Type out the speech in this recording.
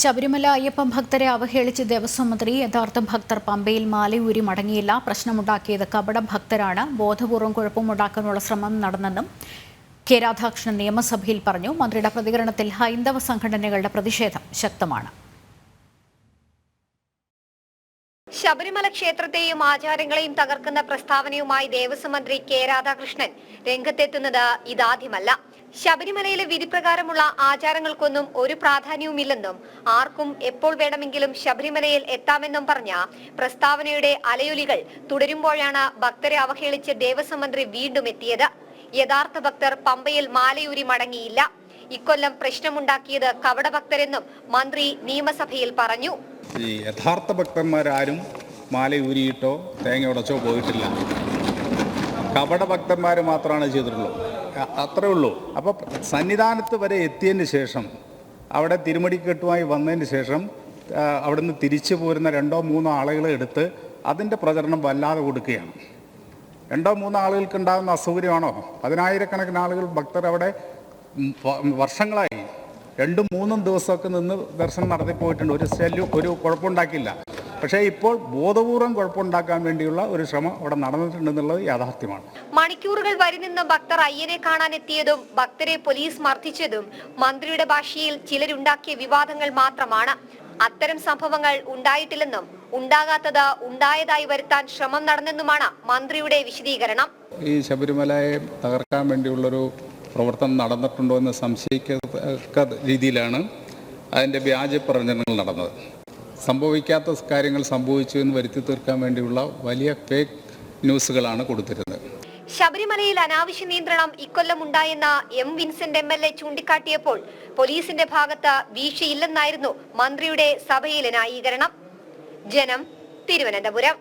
ശബരിമല അയ്യപ്പൻ ഭക്തരെ അവഹേളിച്ച് ദേവസ്വം മന്ത്രി യഥാർത്ഥ ഭക്തർ പമ്പയിൽ മാലയൂരി മടങ്ങിയില്ല. പ്രശ്നമുണ്ടാക്കിയത് കപട ഭക്തരാണ്. ബോധപൂർവം കുഴപ്പമുണ്ടാക്കാനുള്ള ശ്രമം നടന്നെന്നും കെ രാധാകൃഷ്ണൻ നിയമസഭയിൽ പറഞ്ഞു. മന്ത്രിയുടെ പ്രതികരണത്തിൽ ഹൈന്ദവ സംഘടനകളുടെ പ്രതിഷേധം ശക്തമാണ്. ശബരിമല ക്ഷേത്രത്തെയും ആചാരങ്ങളെയും തകർക്കുന്ന പ്രസ്താവനയുമായി ദേവസ്വം മന്ത്രി കെ രാധാകൃഷ്ണൻ രംഗത്തെത്തുന്നത് ഇതാദ്യമല്ല. ശബരിമലയിലെ വിധിപ്രകാരമുള്ള ആചാരങ്ങൾക്കൊന്നും ഒരു പ്രാധാന്യവുമില്ലെന്നും ആർക്കും എപ്പോൾ വേണമെങ്കിലും ശബരിമലയിൽ എത്താമെന്നും പറഞ്ഞ പ്രസ്താവനയുടെ അലയൊലികൾ തുടരുമ്പോഴാണ് ഭക്തരെ അവഹേളിച്ച് ദേവസ്വം മന്ത്രി വീണ്ടും എത്തിയത്. യഥാർത്ഥ ഭക്തർ പമ്പയിൽ മാലയൂരി മടങ്ങിയില്ല. ഇക്കൊല്ലം പ്രശ്നമുണ്ടാക്കിയത് കപടഭക്തരെന്നും മന്ത്രി നിയമസഭയിൽ പറഞ്ഞു. ഈ യഥാർത്ഥ ഭക്തന്മാരാരും മാലയൂരിയിട്ടോ തേങ്ങ ഉടച്ചോ പോയിട്ടില്ല. കപട ഭക്തന്മാർ മാത്രമാണ് ചെയ്തിട്ടുള്ളൂ അ- അത്രേ ഉള്ളൂ. അപ്പോൾ സന്നിധാനത്ത് വരെ എത്തിയതിന് ശേഷം അവിടെ തിരുമടിക്കെട്ടുമായി വന്നതിന് ശേഷം അവിടുന്ന് തിരിച്ചു പോരുന്ന രണ്ടോ മൂന്നോ ആളുകളെ എടുത്ത് അതിന്റെ പ്രചരണം വല്ലാതെ കൊടുക്കുകയാണ്. രണ്ടോ മൂന്നോ ആളുകൾക്ക് ഉണ്ടാകുന്ന അസൗകര്യമാണോ? പതിനായിരക്കണക്കിന് ആളുകൾ ഭക്തർ അവിടെ വർഷങ്ങളായി. രണ്ടും മൂന്നും ദിവസമൊക്കെ നിന്ന് ദർശനം നടത്തി പോയിട്ടുണ്ട് ഒരു ശല്യം ഒരു കുഴപ്പമുണ്ടാക്കില്ല പക്ഷേ ഇപ്പോൾ ബോധപൂർവം കുഴപ്പമുണ്ടാക്കാൻ വേണ്ടിയുള്ള ഒരു ശ്രമം അവിടെ നടന്നിട്ടുണ്ടെന്നുള്ളത് യാഥാർത്ഥ്യമാണ്. മണിക്കൂറുകൾ വരി നിന്ന് ഭക്തർ അയ്യനെ കാണാൻ എത്തിയതും ഭക്തരെ പോലീസ് മർദ്ദിച്ചതും മന്ത്രിയുടെ ഭാഷയിൽ ചിലരുണ്ടാക്കിയ വിവാദങ്ങൾ മാത്രമാണ്. അത്തരം സംഭവങ്ങൾ ഉണ്ടായിട്ടില്ലെന്നും ഉണ്ടാകാത്തത് ഉണ്ടായതായി വരുത്താൻ ശ്രമം നടന്നെന്നുമാണ് മന്ത്രിയുടെ വിശദീകരണം. ഈ ശബരിമലയെ തകർക്കാൻ വേണ്ടിയുള്ളൊരു പ്രവർത്തനം നടന്നിട്ടുണ്ടോ എന്ന് സംശയിക്കത്തക്ക രീതിയിലാണ് അതിന്റെ വ്യാജ പ്രവചനങ്ങൾ നടന്നത്. സംഭവിക്കാത്ത കാര്യങ്ങൾ സംഭവിച്ചു എന്ന് വരുത്തി തീർക്കാൻ വേണ്ടിയുള്ള വലിയ ഫേക്ക് ന്യൂസുകളാണ് കൊടുത്തിരുന്നത്. ശബരിമലയിൽ അനാവശ്യ നിയന്ത്രണം ഇക്കൊല്ലം ഉണ്ടായെന്ന M Vincent M L A ചൂണ്ടിക്കാട്ടിയപ്പോൾ പോലീസിന്റെ ഭാഗത്ത് വീഴ്ചയില്ലെന്നായിരുന്നു മന്ത്രിയുടെ സഭയിലെ ന്യായീകരണം. ജനം തിരുവനന്തപുരം.